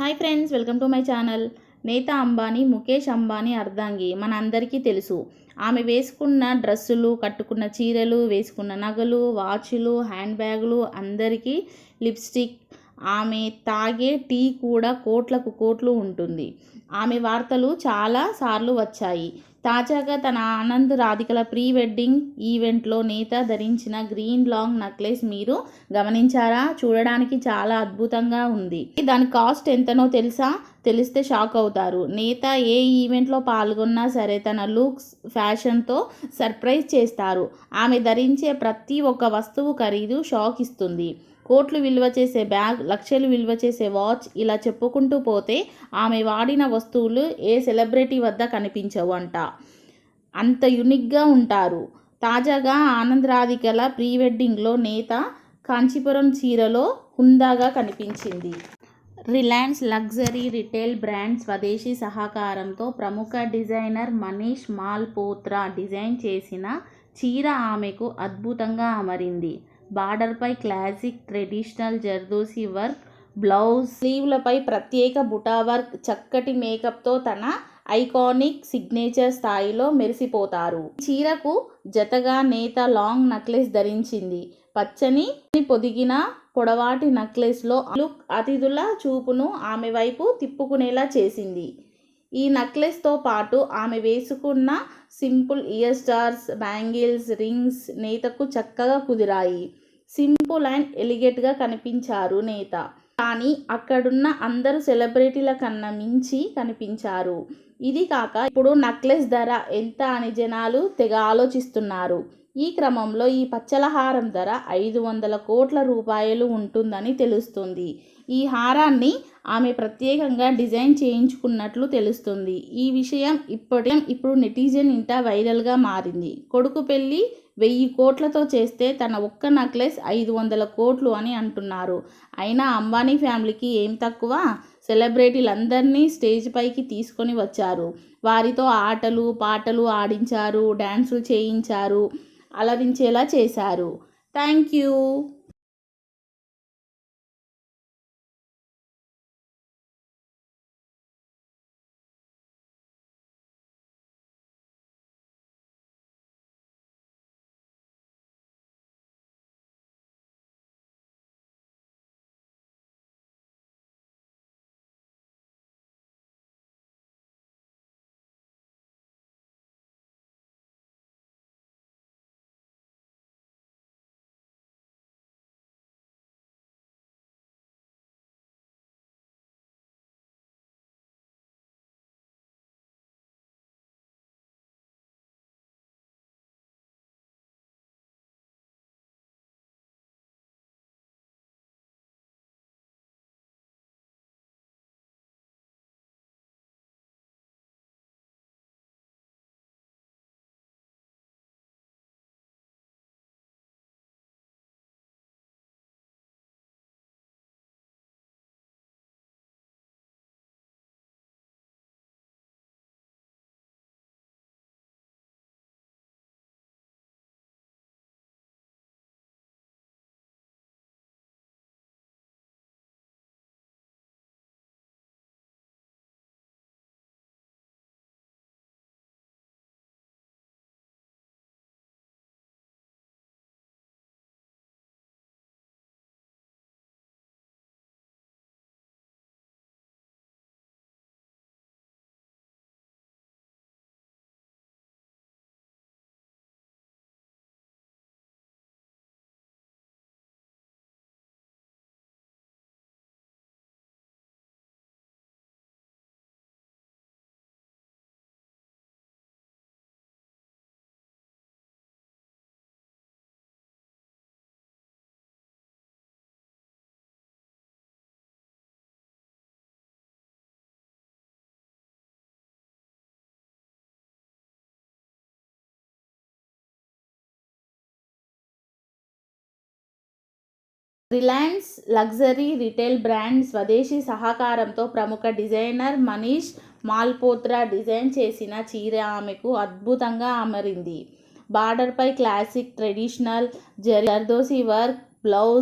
Hi friends welcome to my channel. Nita Ambani Mukesh Ambani అర్ధాంగి మన అందరికీ తెలుసు. ఆమె వేసుకున్న డ్రెస్సులు కట్టుకున్న చీరలు వేసుకున్న నగలు వాచ్లు హ్యాండ్ బ్యాగులు అందరికీ లిప్స్టిక్. ఆమె తాగే టీ కూడా కోట్లకు కోట్లు ఉంటుంది. ఆమె వార్తలు చాలా సార్లు వచ్చాయి. తాజాగా తన ఆనంద్ రాధికల ప్రీ వెడ్డింగ్ ఈవెంట్లో నేత ధరించిన గ్రీన్ లాంగ్ నక్లెస్ మీరు గమనించారా? చూడడానికి చాలా అద్భుతంగా ఉంది. దాని కాస్ట్ ఎంతనో తెలుసా? తెలిస్తే షాక్ అవుతారు. నేత ఏ ఈవెంట్లో పాల్గొన్నా సరే తన లుక్స్ ఫ్యాషన్తో సర్ప్రైజ్ చేస్తారు. ఆమె ధరించే ప్రతి ఒక్క వస్తువు ఖరీదు షాక్ ఇస్తుంది. కోట్లు విలువ చేసే బ్యాగ్ లక్షలు విలువ చేసే వాచ్ ఇలా చెప్పుకుంటూ పోతే ఆమె వాడిన వస్తువులు ఏ సెలబ్రిటీ వద్ద కనిపించవు అంట. అంత యునిక్గా ఉంటారు. తాజాగా ఆనందరాధికల ప్రీ వెడ్డింగ్లో నేత కాంచీపురం చీరలో హుందాగా కనిపించింది. Reliance luxury retail brand Swadeshi సహకారంతో ప్రముఖ డిజైనర్ మనీష్ మాల్పోత్రా డిజైన్ చేసిన చీర ఆమెకు అద్భుతంగా అమరింది. బార్డర్పై classic traditional zardozi work blouse. స్లీవ్లపై ప్రత్యేక బుటా వర్క్ చక్కటి మేకప్తో తన ఐకానిక్ సిగ్నేచర్ స్థాయిలో మెరిసిపోతారు. చీరకు జతగా నేత లాంగ్ నక్లెస్ ధరించింది. పచ్చని పొదిగిన పొడవాటి నక్లెస్లో లుక్ అతిథుల చూపును ఆమె వైపు తిప్పుకునేలా చేసింది. ఈ నెక్లెస్తో పాటు ఆమె వేసుకున్న simple ear stars bangles rings నేతకు చక్కగా కుదిరాయి. సింపుల్ అండ్ ఎలిగేట్గా కనిపించారు నేత. కానీ అక్కడున్న అందరు సెలబ్రిటీల కన్నా మించి కనిపించారు. ఇది కాక ఇప్పుడు నక్లెస్ ధర ఎంత అని జనాలు తెగ ఆలోచిస్తున్నారు. ఈ క్రమంలో ఈ పచ్చల హారం ధర ఐదు వందల కోట్ల రూపాయలు ఉంటుందని తెలుస్తుంది. ఈ హారాన్ని ఆమె ప్రత్యేకంగా డిజైన్ చేయించుకున్నట్లు తెలుస్తుంది. ఈ విషయం ఇప్పటి ఇప్పుడు నెటిజన్ ఇంట వైరల్గా మారింది. కొడుకు పెళ్ళి వెయ్యి కోట్లతో చేస్తే తన ఒక్క నెక్లెస్ ఐదు వందల కోట్లు అని అంటున్నారు. అయినా అంబానీ ఫ్యామిలీకి ఏం తక్కువ? సెలబ్రిటీలందరినీ స్టేజ్ పైకి తీసుకొని వచ్చారు. వారితో ఆటలు పాటలు ఆడించారు డ్యాన్సులు చేయించారు అలరించేలా చేశారు. Thank you! Reliance luxury retail brand Swadeshi సహకారంతో ప్రముఖ డిజైనర్ మనీష్ మాల్పోత్రా డిజైన్ చేసిన చీర ఆమెకు అద్భుతంగా అమరింది. బార్డర్పై classic traditional zardozi work blouse